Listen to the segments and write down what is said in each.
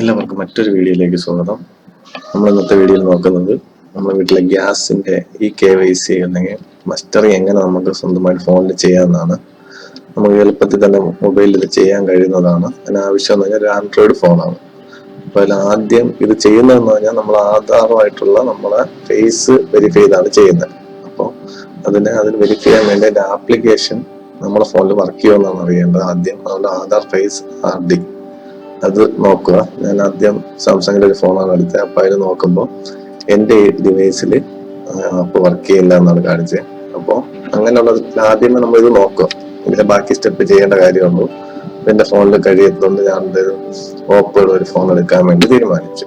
എല്ലാവർക്കും മറ്റൊരു വീഡിയോയിലേക്ക് സ്വാഗതം. നമ്മൾ ഇന്നത്തെ വീഡിയോയിൽ നോക്കുന്നത് നമ്മുടെ വീട്ടിലെ ഗ്യാസിന്റെ ഈ കെ വൈ സി അല്ലെങ്കിൽ മസ്റ്ററിങ് എങ്ങനെ നമുക്ക് സ്വന്തമായിട്ട് ഫോണിൽ ചെയ്യാമെന്നാണ്. നമുക്ക് എളുപ്പത്തിൽ തന്നെ മൊബൈലിൽ ചെയ്യാൻ കഴിയുന്നതാണ്. അതിന് ആവശ്യം എന്ന് പറഞ്ഞാൽ ഒരു ആൻഡ്രോയിഡ് ഫോണാണ് അപ്പോൾ അതിൽ ആദ്യം ഇത് ചെയ്യുന്നതെന്ന് പറഞ്ഞാൽ നമ്മൾ ആധാറുമായിട്ടുള്ള നമ്മളെ ഫേസ് വെരിഫൈ ചെയ്താണ് ചെയ്യുന്നത്. അപ്പോൾ അതിന് അതിന് വെരിഫൈ ചെയ്യാൻ വേണ്ടി ആപ്ലിക്കേഷൻ നമ്മുടെ ഫോണിൽ വർക്ക് ചെയ്യുമെന്നാണ് അറിയേണ്ടത്. ആദ്യം അതുകൊണ്ട് ആധാർ ഫേസ് ആർ ഡി അത് നോക്കുക. ഞാൻ ആദ്യം സാംസങ്ങിന്റെ ഒരു ഫോണാണ് എടുത്തത്. അപ്പൊ അതിൽ നോക്കുമ്പോൾ എന്റെ ഡിവൈസിൽ അപ്പൊ വർക്ക് ചെയ്യില്ല എന്നാണ് കാണിച്ചത് അപ്പോൾ അങ്ങനെയുള്ള ആദ്യമേ നമ്മൾ ഇത് നോക്കുക. ഇതിന്റെ ബാക്കി സ്റ്റെപ്പ് ചെയ്യേണ്ട കാര്യമുള്ളൂ. എന്റെ ഫോണിൽ കഴിയത്തുകൊണ്ട് ഞാൻ ഒരു ഓപ്പോയുടെ ഒരു ഫോൺ എടുക്കാൻ വേണ്ടി തീരുമാനിച്ചു.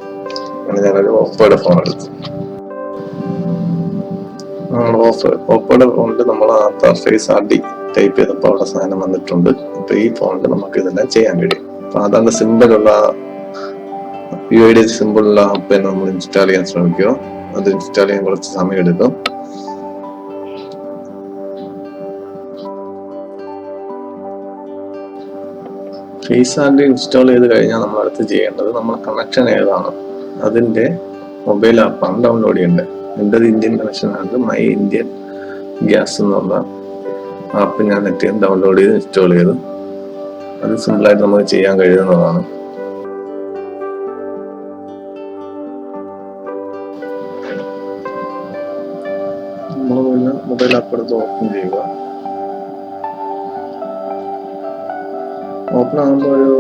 അങ്ങനെ ഞാനൊരു ഓപ്പോയുടെ ഫോൺ എടുത്തു. ഓഫ് ഓപ്പോയുടെ ഫോണിൽ നമ്മൾ ഫേസ് ആർ ഡി ടൈപ്പ് ചെയ്തപ്പോൾ അവിടെ സാധനം വന്നിട്ടുണ്ട്. അപ്പൊ ഈ ഫോണിൽ നമുക്ക് ഇതെല്ലാം ചെയ്യാൻ കഴിയും. അപ്പൊ സിമ്പിളുള്ള യു ഐ ഡി സിമ്പിളുള്ള ആപ്പ് നമ്മൾ ഇൻസ്റ്റാൾ ചെയ്യാൻ ശ്രമിക്കുക. അത് ഇൻസ്റ്റാൾ ചെയ്യാൻ കുറച്ച് സമയം എടുക്കും ഫേസ് ആൻഡ് ഇൻസ്റ്റാൾ ചെയ്ത് കഴിഞ്ഞാൽ നമ്മൾ അടുത്ത് ചെയ്യേണ്ടത് നമ്മൾ കണക്ഷൻ ഏതാണ്? അതിന്റെ മൊബൈൽ ആപ്പാണ് ഡൗൺലോഡ് ചെയ്യേണ്ടത്. എന്റെ ഇന്ത്യൻ കണക്ഷൻ ആണ്. മൈ ഇന്ത്യൻ ഗ്യാസ് എന്നുള്ള ആപ്പ് ഞാൻ നെറ്റ് ഡൗൺലോഡ് ചെയ്ത് ഇൻസ്റ്റാൾ ചെയ്തു. അത് സിമ്പിളായിട്ട് നമുക്ക് ചെയ്യാൻ കഴിയുന്നതാണ്. നമ്മൾ പിന്നെ മൊബൈൽ ആപ്പ് എടുത്ത് ഓപ്പൺ ചെയ്യുക. ഓപ്പൺ ആകുമ്പോൾ ഒരു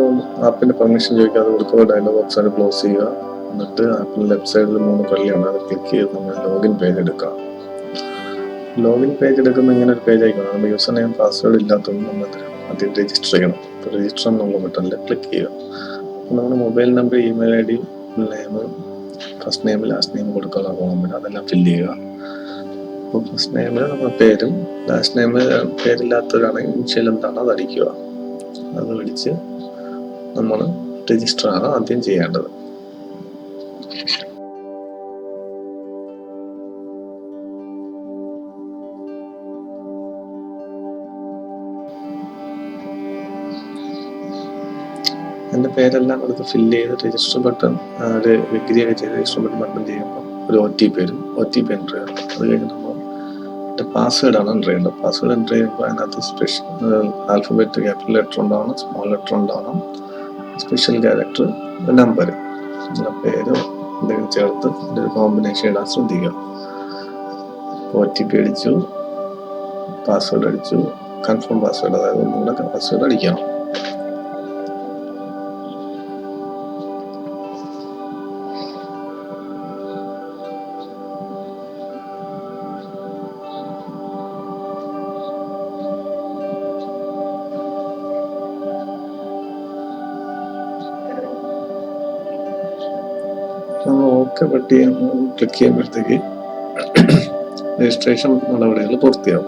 ആപ്പിന്റെ പെർമിഷൻ ചോദിക്കാതെ കൊടുക്കുക ഡയലോഗ് ബോക്സ് ആയിട്ട് ക്ലോസ് ചെയ്യുക. എന്നിട്ട് ആപ്പിന്റെ ലെഫ്റ്റ് സൈഡിൽ മൂന്ന് കള്ളിയാണ് അത് ക്ലിക്ക് ചെയ്ത് നമ്മൾ ലോഗിൻ പേജ് എടുക്കുക ലോഗിൻ പേജ് എടുക്കുമ്പോൾ ഇങ്ങനെ ഒരു പേജ് ആയിക്കണം നമ്മുടെ യൂസർ നെയിം പാസ്വേഡ് ഇല്ലാത്തതുകൊണ്ട് നമ്മൾ? ആദ്യം രജിസ്റ്റർ ചെയ്യണം. അപ്പോൾ രജിസ്റ്റർ എന്നുള്ള ബട്ടണിൽ ക്ലിക്ക് ചെയ്യുക. അപ്പോൾ നമ്മുടെ mobile number email I D full first name last name കൊടുക്കാനുള്ള കോളം വരും അതെല്ലാം ഫില്ല് ചെയ്യുക. അപ്പോൾ ഫസ്റ്റ് നെയിമിൽ നമ്മുടെ പേരും ലാസ്റ്റ് നെയിം പേരില്ലാത്തവരാണെങ്കിൽ ഇൻഷ്യൽ എന്താണ്? അത് അടിക്കുക. അത് അടിച്ച് നമ്മൾ രജിസ്റ്റർ ആണ് ആദ്യം ചെയ്യേണ്ടത്. പേരെല്ലാം കൊടുത്ത് ഫില്ല് ചെയ്ത് രജിസ്റ്റർ ബട്ടൺ ഒരു വിഗ്രി ഒക്കെ ചെയ്ത് രജിസ്റ്റർ ബട്ടൺ ബട്ടൺ ചെയ്യുമ്പോൾ ഒരു ഒ ടി പി വരും. ഒ ടി പി എന്റർ ചെയ്യണം. അത് കഴിഞ്ഞ് നമ്മൾ പാസ്വേഡാണ് എന്റർ ചെയ്യേണ്ടത്. പാസ്വേഡ് എന്റർ ചെയ്യുമ്പോൾ അതിനകത്ത് സ്പെഷ്യൽ ആൽഫബറ്റ് ക്യാപിറ്റൽ ലെറ്റർ ഉണ്ടാവണം സ്മോൾ ലെറ്റർ ഉണ്ടാവണം സ്പെഷ്യൽ ക്യാരക്ടർ നമ്പർ നമ്മുടെ പേരോ എന്തെങ്കിലും ചേർത്ത് ഇതിന്റെ ഒരു കോമ്പിനേഷൻ ഇടാൻ ശ്രദ്ധിക്കുക. ഒ ടി പി അടിച്ചു പാസ്വേഡ് അടിച്ചു കൺഫേം പാസ്വേഡ് അതായത് ഒന്നുകൂടെ പാസ്വേഡ് അടിക്കണം. നമ്മൾ ഓക്കെ ബട്ട് ചെയ്യാൻ ക്ലിക്ക് ചെയ്യുമ്പോഴത്തേക്ക് രജിസ്ട്രേഷൻ നടപടികൾ പൂർത്തിയാവും.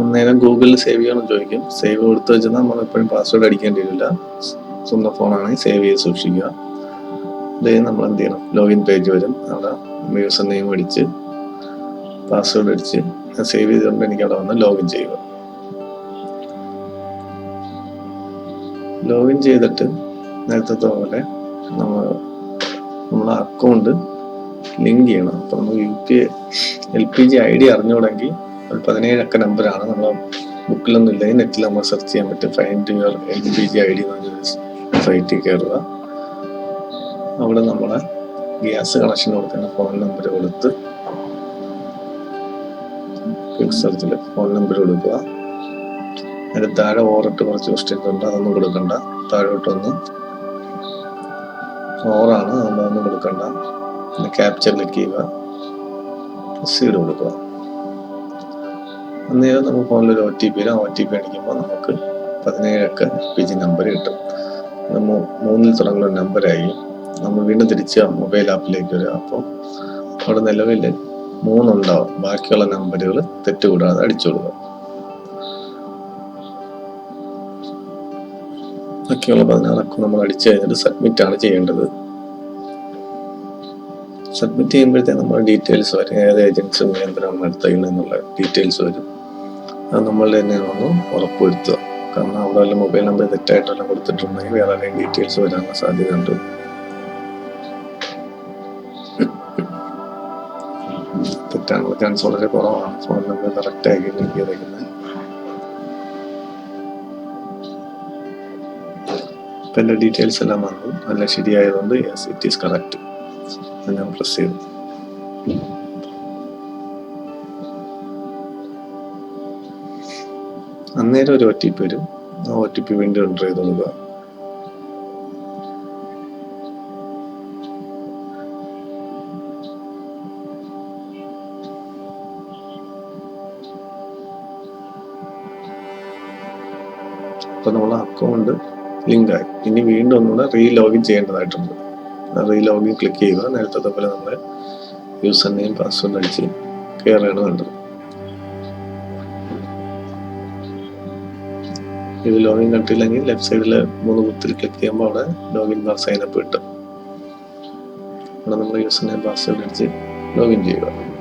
അന്നേരം ഗൂഗിളിൽ സേവ് ചെയ്യണം ചോദിക്കും. സേവ് കൊടുത്തു വെച്ചാൽ നമ്മൾ എപ്പോഴും പാസ്വേഡ് അടിക്കേണ്ടി വരില്ല. സ്വന്തം ഫോണാണെങ്കിൽ സേവ് ചെയ്ത് സൂക്ഷിക്കുക. ഇതേ നമ്മൾ എന്ത് ചെയ്യണം? ലോഗിൻ പേജ് വരും. അവിടെ യൂസർ നെയിം അടിച്ച് പാസ്വേഡ് അടിച്ച് സേവ് ചെയ്തുകൊണ്ട് എനിക്ക് അവിടെ വന്ന് ലോഗിൻ ചെയ്യുക. ലോഗിൻ ചെയ്തിട്ട് നേരത്തെ പോലെ നമ്മൾ നമ്മളെ അക്കൗണ്ട് ലിങ്ക് ചെയ്യണം. അപ്പൊ നമ്മൾ U P L P G I D അറിഞ്ഞുകൂടെങ്കിൽ ഒരു പതിനേഴ് അക്ക നമ്പറാണ് നമ്മൾ ബുക്കിലൊന്നും ഇല്ലെങ്കിൽ നെറ്റിൽ നമ്മൾ സെർച്ച് ചെയ്യാൻ പറ്റും. Find your L P G I D എന്ന് പറഞ്ഞ സൈറ്റിൽ കയറുക അവിടെ നമ്മളെ ഗ്യാസ് കണക്ഷൻ കൊടുക്കുന്ന ഫോൺ നമ്പർ കൊടുത്ത് സെർച്ചിൽ ഫോൺ നമ്പർ കൊടുക്കുക. അതിന് താഴെ ഓറിട്ട് കുറച്ച് ക്വസ്റ്റ്യൻസ് ഉണ്ട് അതൊന്നും കൊടുക്കണ്ട. താഴോട്ടൊന്ന് ഓറാണ് അതുകൊണ്ടൊന്നും കൊടുക്കണ്ട. പിന്നെ ക്യാപ്ചർ ക്ലിക്ക് ചെയ്യുക. സീഡ് കൊടുക്കുക. അന്നേരം നമുക്ക് ഫോണിൽ ഒരു ഒ ടി പി വരും ഒ ടി പി അടിക്കുമ്പോൾ നമുക്ക് പതിനേഴൊക്കെ പി ജി നമ്പർ കിട്ടും മൂന്നിൽ തുടങ്ങുന്ന നമ്പറായി നമ്മൾ വീണ്ടും തിരിച്ച് മൊബൈൽ ആപ്പിലേക്ക് വരിക. അപ്പോൾ അവിടെ നിലവിൽ മൂന്നുണ്ടാവും. ബാക്കിയുള്ള നമ്പറുകൾ തെറ്റുകൂടാതെ അടിച്ചു കൊടുക്കുക. ബാക്കിയുള്ള പതിനാറൊക്കെ നമ്മൾ അടിച്ചു കഴിഞ്ഞിട്ട് സബ്മിറ്റ് ആണ് ചെയ്യേണ്ടത്. സബ്മിറ്റ് ചെയ്യുമ്പോഴത്തേ നമ്മൾ ഡീറ്റെയിൽസ് വരും. ഏത് ഏജൻസി നിയന്ത്രണം എടുത്തത് എന്നുള്ള ഡീറ്റെയിൽസ് വരും. അത് നമ്മൾ ഒന്ന് ഉറപ്പുവരുത്തുക. കാരണം അവിടെ വല്ല മൊബൈൽ നമ്പർ തെറ്റായിട്ടെല്ലാം കൊടുത്തിട്ടുണ്ടെങ്കിൽ വേറെ ആരെയും ഡീറ്റെയിൽസ് വരാനുള്ള സാധ്യതയുണ്ട്. തെറ്റാനുള്ള ചാൻസ് വളരെ കുറവാണ്. ഫോൺ നമ്പർ കറക്റ്റ് ആക്കി ഇപ്പം എന്റെ ഡീറ്റെയിൽസ് എല്ലാം വന്നു. നല്ല ശരിയായതുകൊണ്ട് യെസ് ഇറ്റ് ഈസ് കറക്റ്റ് ഞാൻ പ്രസ് ചെയ്തു. അന്നേരം ഒരു ഒ ടി പി വരും. ആ ഒ ടി പി വീണ്ടും എന്റർ ചെയ്ത് കൊടുക്കുക. അപ്പൊ നമ്മൾ അക്കൗണ്ട് ലിങ്ക് ആയി ഇനി വീണ്ടും ഒന്നുകൂടെ റീ ലോഗിൻ ചെയ്യേണ്ടതായിട്ടുണ്ട്. റീ ലോഗിൻ ക്ലിക്ക് ചെയ്യുക. നേരത്തെ പോലെ നമ്മൾ യൂസർ നെയിം പാസ്വേഡ് അടിച്ച് കയറുകയാണ് വേണ്ടത് ഇത് ലോഗിൻ കണ്ടില്ലെങ്കിൽ ലെഫ്റ്റ് സൈഡിൽ മൂന്ന് കുത്തിൽ ക്ലിക്ക് ചെയ്യുമ്പോൾ അവിടെ ലോഗിൻ ബാർ സൈനപ്പ് കിട്ടും. അവിടെ നമ്മൾ യൂസർ നെയിം പാസ്വേഡ് അടിച്ച് ലോഗിൻ ചെയ്യുക.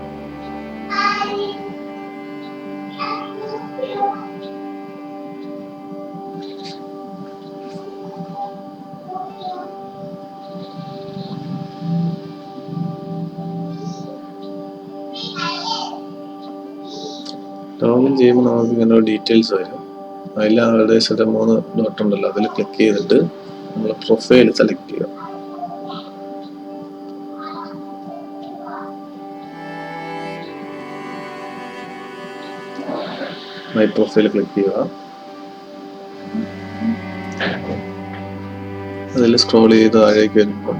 ലോഗിൻ ചെയ്യുമ്പോൾ നമുക്ക് ഇങ്ങനെ ഡീറ്റെയിൽസ് വരും. അതിൽ ഏകദേശം ഒരു മൂന്ന് ഡോട്ട് ഉണ്ടല്ലോ അതിൽ ക്ലിക്ക് ചെയ്തിട്ട് നമ്മൾ പ്രൊഫൈൽ സെലക്ട് ചെയ്യുക. മൈ പ്രൊഫൈൽ ക്ലിക്ക് ചെയ്യുക. അതിൽ സ്ക്രോൾ ചെയ്ത് താഴേക്ക് വരുമ്പോൾ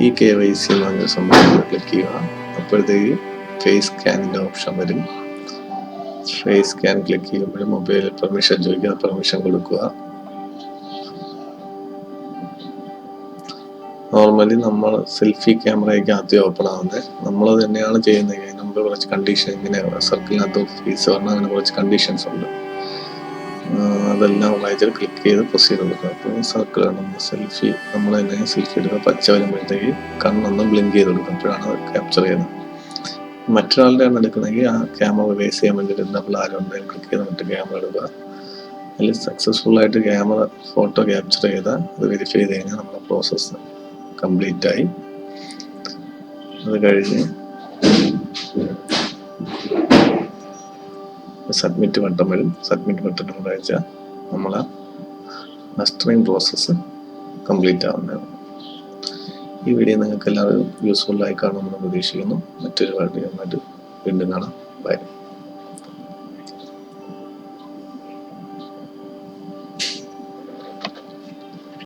ഈ കെ വൈ സി എന്ന് പറഞ്ഞ സംഭവം ക്ലിക്ക് ചെയ്യുക. അപ്പോഴത്തേക്ക് ഫേസ് സ്കാനിന്റെ ഓപ്ഷൻ വരും. ഫേസ് സ്കാൻ ക്ലിക്ക് ചെയ്യുമ്പോൾ മൊബൈലിൽ പെർമിഷൻ ചോദിക്കുക പെർമിഷൻ കൊടുക്കുക. നോർമലി നമ്മൾ സെൽഫി ക്യാമറയൊക്കെ ആദ്യം ഓപ്പൺ ആവുന്നത് നമ്മൾ തന്നെയാണ് ചെയ്യുന്നത്. അതിന് മുമ്പ് കുറച്ച് കണ്ടീഷൻ ഇങ്ങനെ സർക്കിളിനകത്ത് ഫീസ് പറഞ്ഞാൽ അങ്ങനെ കുറച്ച് കണ്ടീഷൻസ് ഉണ്ട്. അതെല്ലാം വായിച്ചിട്ട് ക്ലിക്ക് ചെയ്ത് പ്രൊസീഡ് കൊടുക്കുക. അപ്പോൾ സർക്കിൾ നമ്മൾ സെൽഫി നമ്മൾ തന്നെ സെൽഫി എടുക്കുക. പച്ച വരുമ്പോഴത്തേക്ക് കണ്ണൊന്ന് ബ്ലിങ്ക് ചെയ്ത് കൊടുക്കും അപ്പോഴാണ് അത് ക്യാപ്ചർ ചെയ്യുന്നത്. മറ്റൊരാളുടെ ആണ് എടുക്കണമെങ്കിൽ ആ ക്യാമറ ബേസ് ചെയ്യാൻ വേണ്ടിയിട്ട് നമ്മൾ ആരും ഉണ്ടെങ്കിൽ ക്ലിക്ക് ചെയ്ത് മറ്റു ക്യാമറ എടുക്കുക. അതിൽ സക്സസ്ഫുൾ ആയിട്ട് ക്യാമറ ഫോട്ടോ ക്യാപ്ചർ ചെയ്താൽ അത് വെരിഫൈ ചെയ്ത് കഴിഞ്ഞാൽ നമ്മുടെ പ്രോസസ്സ് കംപ്ലീറ്റ് ആയി. അത് കഴിഞ്ഞ് സബ്മിറ്റ് ബട്ടൺ വരും. സബ്മിറ്റ് ബട്ടൺ കൂടെ വെച്ചാൽ നമ്മളെ മസ്റ്ററിങ് പ്രോസസ്സ് കംപ്ലീറ്റ് ആവുന്നതാണ്. ഈ വീഡിയോ നിങ്ങൾക്ക് എല്ലാവരും യൂസ്ഫുൾ ആയി കാണുമെന്ന് പ്രതീക്ഷിക്കുന്നു. മറ്റൊരു വീഡിയോ വീണ്ടും കാണാം. ബൈ